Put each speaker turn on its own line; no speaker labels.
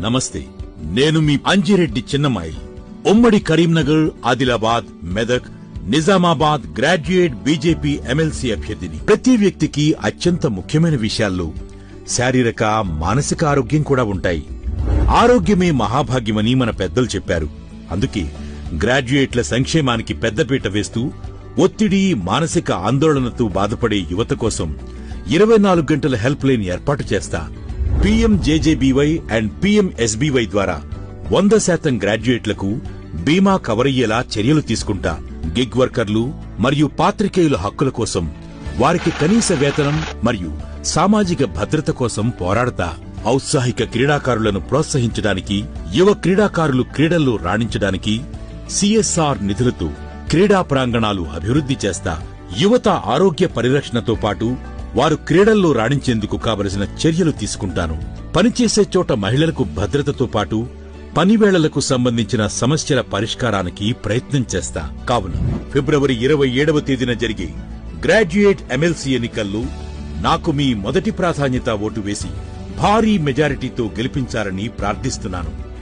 నమస్తే నేను మీ అంజిరెడ్డి చిన్నమాయి ఉమ్మడి Karimnagar Adilabad Medak Nizamabad graduate BJP MLC అభ్యర్థిని. ప్రతి వ్యక్తికి అత్యంత ముఖ్యమైన విషయాల్లో శారీరక మానసిక ఆరోగ్యం కూడా ఉంటాయి. ఆరోగ్యమే మహాభాగ్యమని మన పెద్దలు చెప్పారు. అందుకే గ్రాడ్యుయేట్ల సంక్షేమానికి పెద్దపీట వేస్తూ ఒత్తిడి మానసిక ఆందోళనతో బాధపడే యువత కోసం ఇరవై నాలుగు గంటల హెల్ప్ లైన్ ఏర్పాటు చేస్తా పీఎంజేజేబీవై అండ్ పీఎంఎస్బీవై ద్వారా వంద శాతం గ్రాడ్యుయేట్లకు బీమా కవర్ అయ్యేలా చర్యలు తీసుకుంటా. గిగ్ వర్కర్లు మరియు పాత్రికేయుల హక్కుల కోసం వారికి కనీస వేతనం మరియు సామాజిక భద్రత కోసం పోరాడతా. ఔత్సాహిక క్రీడాకారులను ప్రోత్సహించడానికి యువ క్రీడాకారులు క్రీడల్లో రాణించడానికి సిఎస్ఆర్ నిధులతో క్రీడా ప్రాంగణాలు అభివృద్ధి చేస్తా. యువత ఆరోగ్య పరిరక్షణతో పాటు వారు క్రీడల్లో రాణించేందుకు కావలసిన చర్యలు తీసుకుంటాను. పనిచేసే చోట మహిళలకు భద్రతతో పాటు పనివేళలకు సంబంధించిన సమస్యల పరిష్కారానికి ప్రయత్నం చేస్తా. కావున ఫిబ్రవరి ఇరవై ఏడవ తేదీన జరిగే గ్రాడ్యుయేట్ ఎమ్మెల్సీ ఎన్నికల్లో నాకు మీ మొదటి ప్రాధాన్యత ఓటు వేసి భారీ మెజారిటీతో గెలిపించారని ప్రార్థిస్తున్నాను.